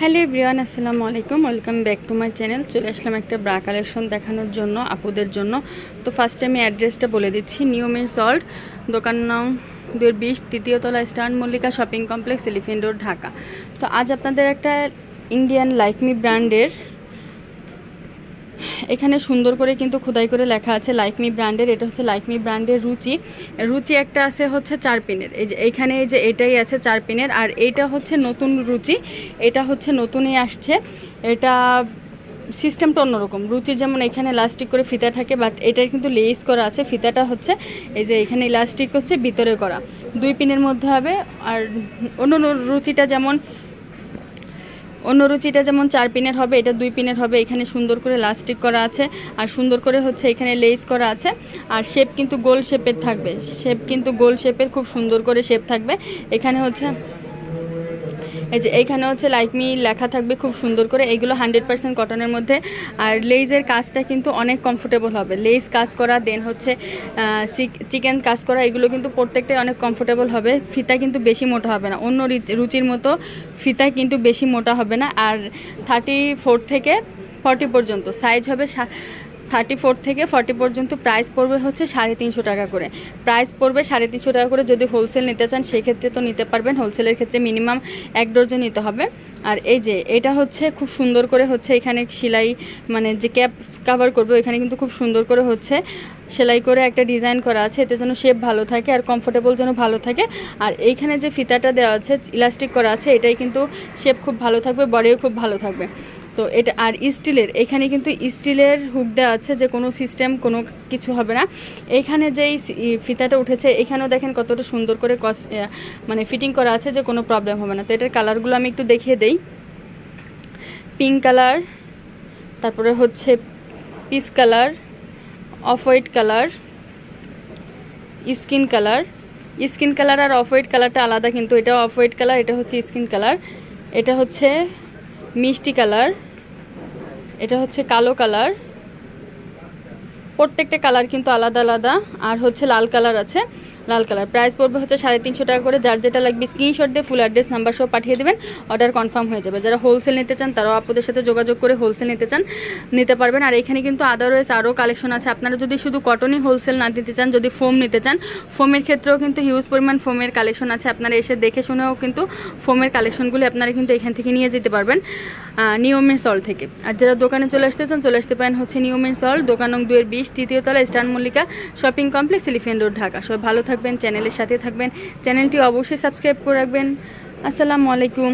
Hello everyone, আসসালামু আলাইকুম। Welcome back to my channel. চলে আসলাম একটা ব্রা কালেকশন দেখানোর জন্য আপুদের জন্য। তো ফার্স্টে আমি অ্যাড্রেসটা বলে দিচ্ছি। নিউ মেন সল্ট দোকান নাম দুয়ের বিশ, তৃতীয় তলা Star Mallika Shopping Complex Elephant Road Dhaka. তো আজ আপনাদের একটা ইন্ডিয়ান লাইকমি ব্র্যান্ডের এখানে সুন্দর করে কিন্তু খোদাই করে লেখা আছে লাইকমি ব্র্যান্ডের এটা হচ্ছে লাইকমি ব্র্যান্ডের রুচি। রুচি একটা আছে হচ্ছে চার পিনের। এই যে এইখানে এই যে এটাই আছে চার পিনের, আর এইটা হচ্ছে নতুন রুচি। এটা হচ্ছে নতুনই আসছে। এটা সিস্টেমটা অন্যরকম। রুচি যেমন এখানে ইলাস্টিক করে ফিতা থাকে বাট এটার কিন্তু লেস করা আছে। ফিতাটা হচ্ছে এই যে এখানে ইলাস্টিক হচ্ছে, ভিতরে করা। দুই পিনের মধ্যে হবে, আর অন্য রুচিটা যেমন অন্য রুচিটা যেমন চার পিনের হবে, এটা দুই পিনের হবে, এখানে সুন্দর করে লাস্টিক করা আছে, আর সুন্দর করে হচ্ছে এখানে লেস করা আছে, আর শেপ কিন্তু গোল শেপের থাকবে শেপ কিন্তু গোল শেপের খুব সুন্দর করে শেপ থাকবে, এখানে হচ্ছে এই যে এইখানে হচ্ছে লাইকমি লেখা থাকবে খুব সুন্দর করে। এইগুলো হান্ড্রেড পার্সেন্ট কটনের মধ্যে। আর লেজের কাজটা কিন্তু অনেক কমফোর্টেবল হবে। লেস কাজ করা দেন হচ্ছে চিকেন কাজ করা, এগুলো কিন্তু প্রত্যেকটাই অনেক কমফোর্টেবল হবে। ফিতা কিন্তু বেশি মোটা হবে না। অন্য রিচ- রুচির মতো ফিতা কিন্তু বেশি মোটা হবে না। আর থার্টি ফোর থেকে ফর্টি পর্যন্ত। সাইজ হবে থার্টি ফোর থেকে ফর্টি পর্যন্ত প্রাইস পড়বে হচ্ছে সাড়ে তিনশো টাকা করে। প্রাইস পড়বে সাড়ে তিনশো টাকা করে যদি হোলসেল নিতে চান, সেক্ষেত্রে তো নিতে পারবেন। হোলসেলের ক্ষেত্রে মিনিমাম এক ডজন নিতে হবে। আর এই যে, এটা হচ্ছে খুব সুন্দর করে হচ্ছে এখানে সেলাই মানে যে ক্যাপ কাভার করবে এখানে কিন্তু খুব সুন্দর করে হচ্ছে সেলাই করে একটা ডিজাইন করা আছে। এতে যেন শেপ ভালো থাকে আর কমফোর্টেবল যেন ভালো থাকে। আর এইখানে যে ফিতাটা দেওয়া আছে ইলাস্টিক করা আছে, এটাই কিন্তু শেপ খুব ভালো থাকবে, বডিও খুব ভালো থাকবে। তো এটা আর স্টিলের, এখানে কিন্তু স্টিলের হুক দেওয়া আছে যে কোনো সিস্টেম কোনো কিছু হবে না। এখানে যেই ফিতাটা উঠেছে, এখানেও দেখেন কতটা সুন্দর করে কস মানে ফিটিং করা আছে যে কোনো প্রবলেম হবে না। তো এটার কালারগুলো আমি একটু দেখিয়ে দেই। পিঙ্ক কালার তারপরে হচ্ছে peach colour off white colour skin colour skin colour আর অফ হোয়াইট কালারটা আলাদা, কিন্তু এটা অফ হোয়াইট কালার এটা হচ্ছে স্কিন কালার এটা হচ্ছে মিষ্টি কালার। এটা হচ্ছে কালো কালার। প্রত্যেকটা কালার কিন্তু আলাদা আলাদা। আর হচ্ছে লাল কালার আছে। লাল কালার। প্রাইস পড়বে হচ্ছে সাড়ে তিনশো টাকা করে। যার যেটা লাগবে স্ক্রিনশট দিয়ে ফুল অ্যাড্রেস নাম্বার সব পাঠিয়ে দেবেন। অর্ডার কনফার্ম হয়ে যাবে। যারা হোলসেল নিতে চান, তারাও আপনাদের সাথে যোগাযোগ করে হোলসেল নিতে চান, নিতে পারবেন। আর এখানে কিন্তু আদারওয়াইজ আরও কালেকশন আছে। আপনারা যদি শুধু কটনই হোলসেল না দিতে চান, যদি ফোম নিতে চান ফোমের ক্ষেত্রেও কিন্তু হিউজ পরিমাণ ফোমের কালেকশন আছে। আপনারা এসে দেখে শুনেও কিন্তু ফোমের কালেকশনগুলি আপনারা কিন্তু এখান থেকে নিয়ে যেতে পারবেন। নিয়মের সল থেকে। আর যারা দোকানে চলে আসতে চান চলে আসতে পারেন হচ্ছে নিয়মের সল, দোকান নং দুয়ের বিশ, তৃতীয় তলা, Star Mallika Shopping Complex Elephant Road, Dhaka. সবাই ভালো থাকবেন, চ্যানেলের সাথে থাকবেন। চ্যানেলটি অবশ্যই সাবস্ক্রাইব করে রাখবেন। আসসালামু আলাইকুম।